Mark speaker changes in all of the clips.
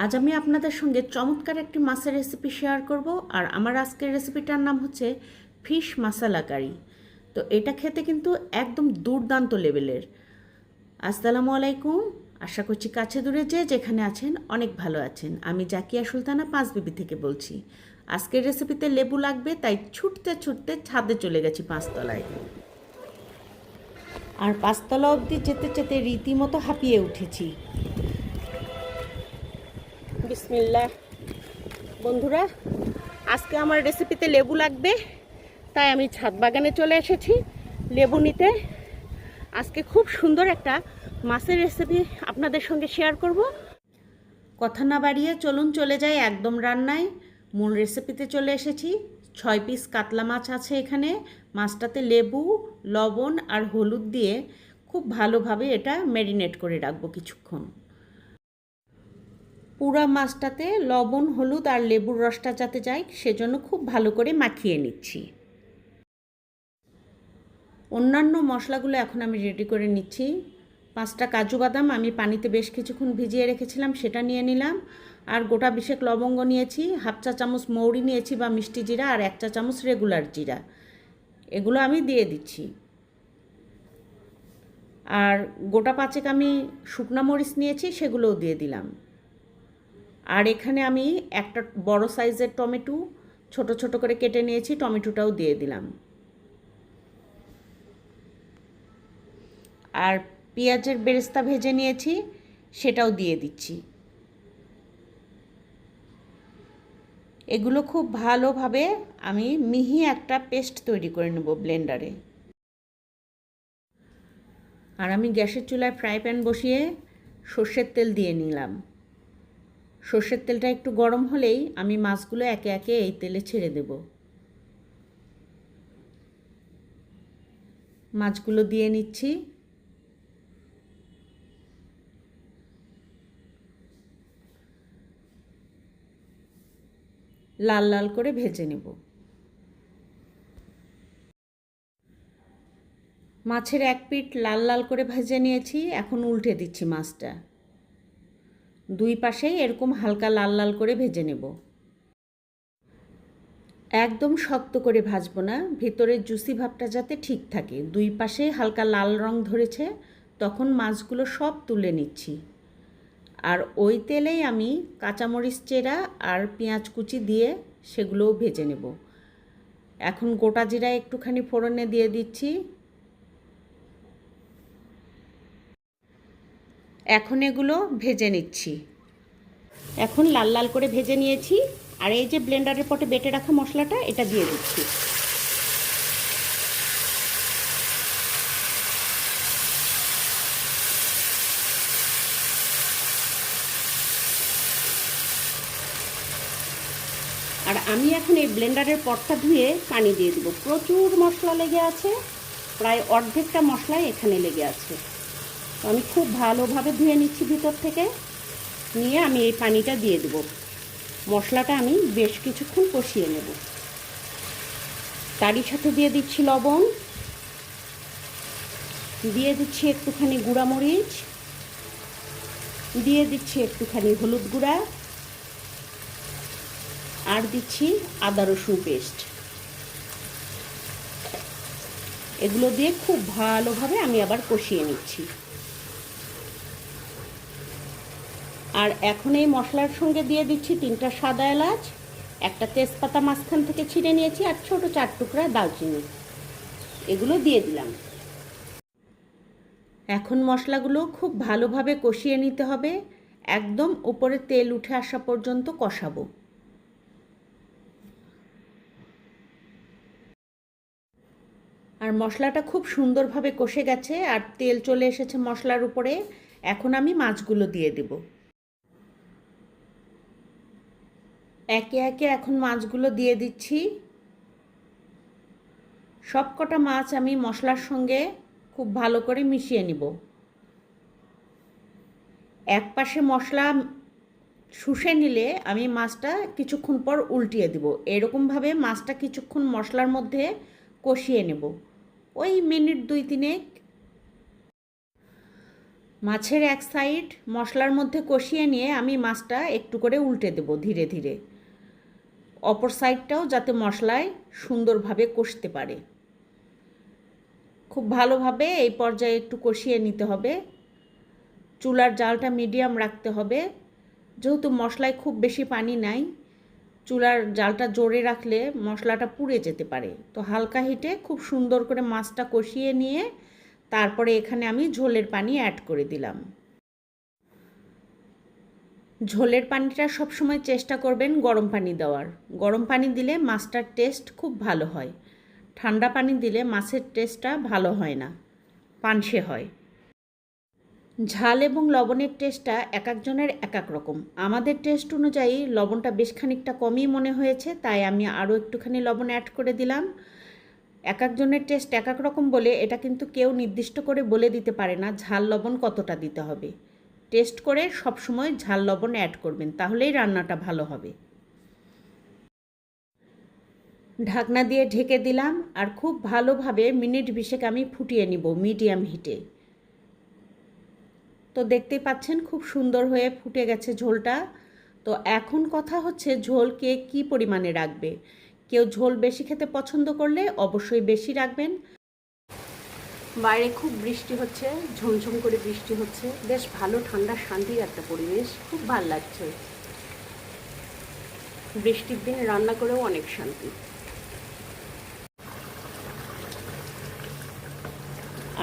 Speaker 1: আজ আমি আপনাদের সঙ্গে চমৎকার একটি মাছের রেসিপি শেয়ার করব, আর আমার আজকের রেসিপিটার নাম হচ্ছে ফিশ মাসালা কারি। তো এটা খেতে কিন্তু একদম দুর্দান্ত লেভেলের আসসালামু আলাইকুম। আশা করছি কাছে দূরে যে যেখানে আছেন অনেক ভালো আছেন। আমি জাকিয়া সুলতানা পাঁচবিবি থেকে বলছি। আজকের রেসিপিতে লেবু লাগবে, তাই ছুটতে ছুটতে ছাদে চলে গেছি পাঁচতলায়। আর পাঁচতলা অবধি যেতে যেতে রীতিমতো হাঁপিয়ে উঠেছি। বিসমিল্লাহ। বন্ধুরা, আজকে আমার রেসিপিতে লেবু লাগবে, তাই আমি ছাদ বাগানে চলে এসেছি লেবু নিতে। আজকে খুব সুন্দর একটা মাছের রেসিপি আপনাদের সঙ্গে শেয়ার করব। কথা না বাড়িয়ে চলুন চলে যাই একদম রান্নায়। মূল রেসিপিতে চলে এসেছি। ছয় পিস কাতলা মাছ আছে এখানে। মাছটাতে লেবু, লবণ আর হলুদ দিয়ে খুব ভালোভাবে এটা ম্যারিনেট করে রাখব কিছুক্ষণ। পুরা মাছটাতে লবণ, হলুদ আর লেবুর রসটা যাতে যায়, সেজন্য খুব ভালো করে মাখিয়ে নিচ্ছি। অন্যান্য মশলাগুলো এখন আমি রেডি করে নিচ্ছি। পাঁচটা কাজু বাদাম আমি পানিতে বেশ কিছুক্ষণ ভিজিয়ে রেখেছিলাম, সেটা নিয়ে নিলাম। আর গোটা বিশেক লবঙ্গ নিয়েছি, হাফ চা চামচ মৌরি নিয়েছি বা মিষ্টি জিরা আর এক চা চামচ রেগুলার জিরা। এগুলো আমি দিয়ে দিচ্ছি। আর গোটা পাঁচেক আমি শুকনা মরিচ নিয়েছি, সেগুলোও দিয়ে দিলাম। আর এখানে আমি একটা বড় সাইজের টমেটো, ছোট ছোট করে কেটে নিয়েছি, টমেটোটাও দিয়ে দিলাম। আর পেঁয়াজের বেরেস্তা ভেজে নিয়েছি, সেটাও দিয়ে দিচ্ছি। এগুলো খুব ভালোভাবে আমি মিহি একটা পেস্ট তৈরি করে নেব ব্লেন্ডারে। আর আমি গ্যাসের চুলায় ফ্রাই প্যান বসিয়ে সর্ষের তেল দিয়ে নিলাম। সর্ষের তেলটা একটু গরম হলেই আমি মাছগুলো একে একে এই তেলে ছেড়ে দেব। মাছগুলো দিয়ে নিচ্ছি। লাল লাল করে ভেজে নেব। মাছের এক পিঠ লাল লাল করে ভেজে নিয়েছি, এখন উল্টে দিচ্ছি মাছটা। দুই পাশেই এরকম হালকা লাল লাল করে ভেজে নেব। একদম শক্ত করে ভাজবো না, ভেতরের জুসি ভাবটা যাতে ঠিক থাকে। দুই পাশে হালকা লাল রং ধরেছে, তখন মাছগুলো সব তুলে নিচ্ছি। আর ওই তেলেই আমি কাঁচামরিচ চেরা আর পেঁয়াজ কুচি দিয়ে সেগুলোও ভেজে নেব। এখন গোটা জিরা একটুখানি ফোড়নে দিয়ে দিচ্ছি। এখন এগুলো ভেজে নিচ্ছি। এখন লাল লাল করে ভেজে নিয়েছি। আর এই যে ব্লেন্ডারের পটে বেটে রাখা মশলাটা, এটা দিয়ে দিচ্ছি। আর আমি এখন এই ব্লেন্ডারের পটটা ধুয়ে পানি দিয়ে দেবো। প্রচুর মশলা লেগে আছে। প্রায় অর্ধেকটা মশলাই এখানে লেগে আছে। তো আমি খুব ভালোভাবে ধুয়ে নিচ্ছি ভিতর থেকে। নিয়ে আমি এই পানিটা দিয়ে দেবো। মশলাটা আমি বেশ কিছুক্ষণ কষিয়ে নেব। তারই সাথে দিয়ে দিচ্ছি লবণ। দিয়ে দিচ্ছি একটুখানি গুঁড়ামরিচ। দিয়ে দিচ্ছি একটুখানি হলুদ গুঁড়া। আর দিচ্ছি আদা রসুন পেস্ট। এগুলো দিয়ে খুব ভালোভাবে আমি আবার কষিয়ে নিচ্ছি। আর এখন এই মশলার সঙ্গে দিয়ে দিচ্ছি তিনটা সাদা এলাচ, একটা তেজপাতা মাঝখান থেকে ছিঁড়ে নিয়েছি আর ছোটো চার টুকরা দালচিনি এগুলো দিয়ে দিলাম। এখন মশলাগুলো খুব ভালোভাবে কষিয়ে নিতে হবে। একদম উপরে তেল উঠে আসা পর্যন্ত কষাবো। আর মশলাটা খুব সুন্দরভাবে কষে গেছে আর তেল চলে এসেছে মশলার উপরে। এখন আমি মাছগুলো দিয়ে দেব। একে একে এখন মাছগুলো দিয়ে দিচ্ছি। সব কটা মাছ আমি মশলার সঙ্গে খুব ভালো করে মিশিয়ে নিব। এক পাশে মশলা শুষে নিলে আমি মাছটা কিছুক্ষণ পর উল্টিয়ে দিব। এরকমভাবে মাছটা কিছুক্ষণ মশলার মধ্যে কষিয়ে নেব। ওই মিনিট দুই তিনেক মাছের এক সাইড মশলার মধ্যে কষিয়ে নিয়ে আমি মাছটা একটু করে উল্টে দেব ধীরে ধীরে। অপর সাইডটাও যাতে মশলায় সুন্দরভাবে কষতে পারে। খুব ভালোভাবে এই পর্যায়ে একটু কষিয়ে নিতে হবে। চুলার জালটা মিডিয়াম রাখতে হবে। যেহেতু মশলায় খুব বেশি পানি নাই, চুলার জালটা জোরে রাখলে মশলাটা পুড়ে যেতে পারে। তো হালকা হিটে খুব সুন্দর করে মাছটা কষিয়ে নিয়ে তারপরে এখানে আমি ঝোলের পানি অ্যাড করে দিলাম। ঝোলের পানিটা সবসময় চেষ্টা করবেন গরম পানি দেওয়ার। গরম পানি দিলে মাছটার টেস্ট খুব ভালো হয়। ঠান্ডা পানি দিলে মাছের টেস্টটা ভালো হয় না। পানসে হয়। ঝাল এবং লবণের টেস্টটা এক একজনের এক এক রকম। আমাদের টেস্ট অনুযায়ী লবণটা বেশ খানিকটা কমই মনে হয়েছে, তাই আমি আরও একটুখানি লবণ অ্যাড করে দিলাম। এক একজনের টেস্ট এক এক রকম বলে এটা কিন্তু কেউ নির্দিষ্ট করে বলে দিতে পারে না ঝাল লবণ কতটা দিতে হবে। টেস্ট করে সবসময় ঝাল লবণ অ্যাড করবেন, তাহলেই রান্নাটা ভালো হবে। ঢাকনা দিয়ে ঢেকে দিলাম আর খুব ভালোভাবে মিনিট বিশেক আমি ফুটিয়ে নিব মিডিয়াম হিটে তো দেখতেই পাচ্ছেন খুব সুন্দর হয়ে ফুটে গেছে ঝোলটা। তো এখন কথা হচ্ছে ঝোল কে কী পরিমাণে রাখবে? কেউ ঝোল বেশি খেতে পছন্দ করলে অবশ্যই বেশি রাখবেন। বাইরে খুব বৃষ্টি হচ্ছে, ঝমঝম করে বৃষ্টি হচ্ছে। বেশ ভালো ঠান্ডা, শান্তির একটা পরিবেশ, খুব ভালো লাগছে। বৃষ্টির দিনে রান্না করেও অনেক শান্তি।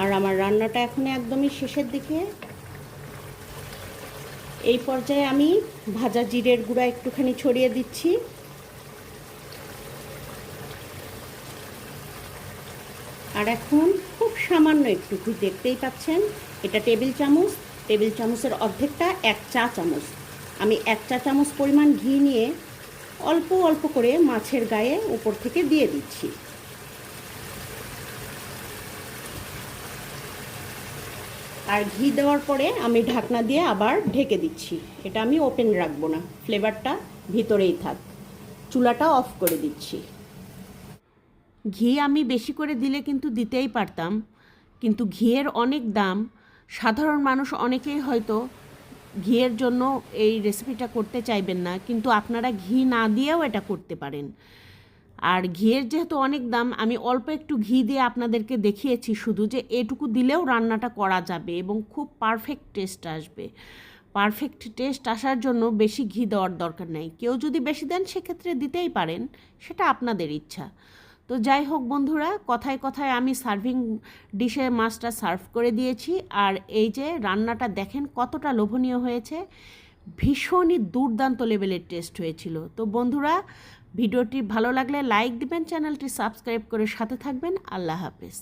Speaker 1: আর আমার রান্নাটা এখন একদমই শেষের দিকে। এই পর্যায়ে আমি ভাজা জিরের গুঁড়া একটুখানি ছড়িয়ে দিচ্ছি। আর এখন খুব সামান্য একটু দেখতেই পাচ্ছেন। এটা টেবিল চামচ। টেবিল চামচের অর্ধেকটা এক চা চামচ। আমি এক চা চামচ পরিমাণ ঘি নিয়ে অল্প অল্প করে মাছের গায়ে উপর থেকে দিয়ে দিচ্ছি। আর ঘি দেওয়ার পরে আমি ঢাকনা দিয়ে আবার ঢেকে দিচ্ছি। এটা আমি ওপেন রাখব না। ফ্লেভারটা ভিতরেই থাক। চুলাটা অফ করে দিচ্ছি। ঘি আমি বেশি করে দিলে কিন্তু দিতেই পারতাম। কিন্তু ঘিয়ের অনেক দাম। সাধারণ মানুষ অনেকেই হয়তো ঘিয়ের জন্য এই রেসিপিটা করতে চাইবেন না, কিন্তু আপনারা ঘি না দিয়েও এটা করতে পারেন। আর ঘিয়ের যেহেতু অনেক দাম, আমি অল্প একটু ঘি দিয়ে আপনাদেরকে দেখিয়েছি শুধু যে এটুকু দিলেও রান্নাটা করা যাবে এবং খুব পারফেক্ট টেস্ট আসবে। পারফেক্ট টেস্ট আসার জন্য বেশি ঘি দেওয়ার দরকার নেই। কেউ যদি বেশি দেন, সেক্ষেত্রে দিতেই পারেন, সেটা আপনাদের ইচ্ছা। তো যাই হোক বন্ধুরা, কথায় কথায় আমি সার্ভিং ডিশে মাছটা সার্ভ করে দিয়েছি। আর এই যে রান্নাটা দেখেন কতটা লোভনীয় হয়েছে, ভীষণই দুর্দান্ত লেভেলের টেস্ট হয়েছিল। তো বন্ধুরা, ভিডিওটি ভালো লাগলে লাইক দিবেন চ্যানেলটি সাবস্ক্রাইব করে সাথে থাকবেন। আল্লাহ হাফেজ।